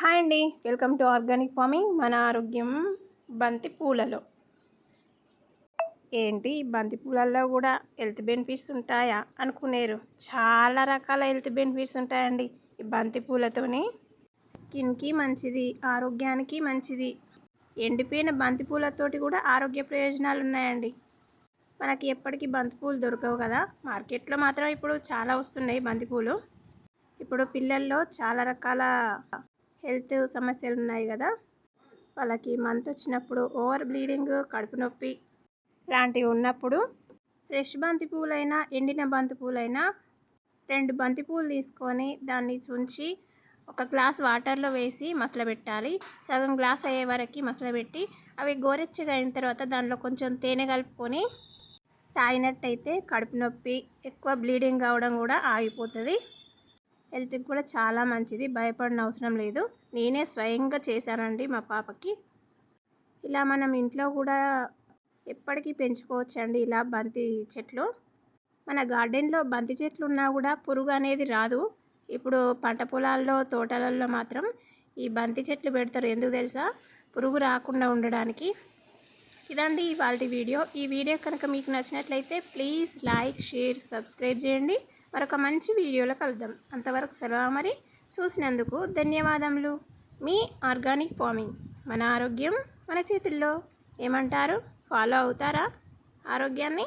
Hi అండి. Welcome to organic farming మన ఆరోగ్యం బంతి పూలలో. ఏంటి బంతి పూలల్లో కూడా హెల్త్ బెనిఫిట్స్ ఉంటాయా అనుకునేరు. చాలా రకాల హెల్త్ బెనిఫిట్స్ ఉంటాయండి ఈ బంతి పూలతోని. స్కిన్కి మంచిది ఆరోగ్యానికి మంచిది. ఎండిపోయిన బంతి పూలతోటి కూడా ఆరోగ్య ప్రయోజనాలు ఉన్నాయండి. మనకి ఎప్పటికీ బంతిపూలు దొరకవు కదా. మార్కెట్లో మాత్రం ఇప్పుడు చాలా వస్తున్నాయి బంతిపూలు ఇప్పుడు పిల్లల్లో చాలా రకాల హెల్త్ సమస్యలు ఉన్నాయి కదా. వాళ్ళకి మంత్ వచ్చినప్పుడు ఓవర్ బ్లీడింగ్ కడుపు నొప్పి లాంటివి ఉన్నప్పుడు ఫ్రెష్ బంతి పూలైనా ఎండిన బంతి పూలైనా రెండు బంతి పూలు తీసుకొని దాన్ని చుంచి ఒక గ్లాస్ వాటర్లో వేసి మసలబెట్టాలి. సగం గ్లాస్ అయ్యే వరకు మసలబెట్టి అవి గోరెచ్చగా అయిన తర్వాత దానిలో కొంచెం తేనె కలుపుకొని తాగినట్టయితే కడుపు నొప్పి ఎక్కువ బ్లీడింగ్ కావడం కూడా ఆగిపోతుంది. హెల్త్కి కూడా చాలా మంచిది భయపడిన అవసరం లేదు. నేనే స్వయంగా చేశానండి మా పాపకి. ఇలా మనం ఇంట్లో కూడా ఎప్పటికీ పెంచుకోవచ్చండి ఇలా బంతి చెట్లు. మన గార్డెన్లో బంతి చెట్లు ఉన్నా కూడా పురుగు అనేది రాదు. ఇప్పుడు పంట పొలాల్లో తోటలలో మాత్రం ఈ బంతి చెట్లు పెడతారు. ఎందుకు తెలుసా? పురుగు రాకుండా ఉండడానికి. ఇదండి ఇవాళ వీడియో. ఈ వీడియో కనుక మీకు నచ్చినట్లయితే ప్లీజ్ లైక్ షేర్ సబ్స్క్రైబ్ చేయండి. మరొక మంచి వీడియోలో కలుద్దాం. అంతవరకు సెలవు మరి. చూసినందుకు ధన్యవాదములు. మీ ఆర్గానిక్ ఫార్మింగ్. మన ఆరోగ్యం మన చేతుల్లో. ఏమంటారు? ఫాలో అవుతారా? ఆరోగ్యాన్ని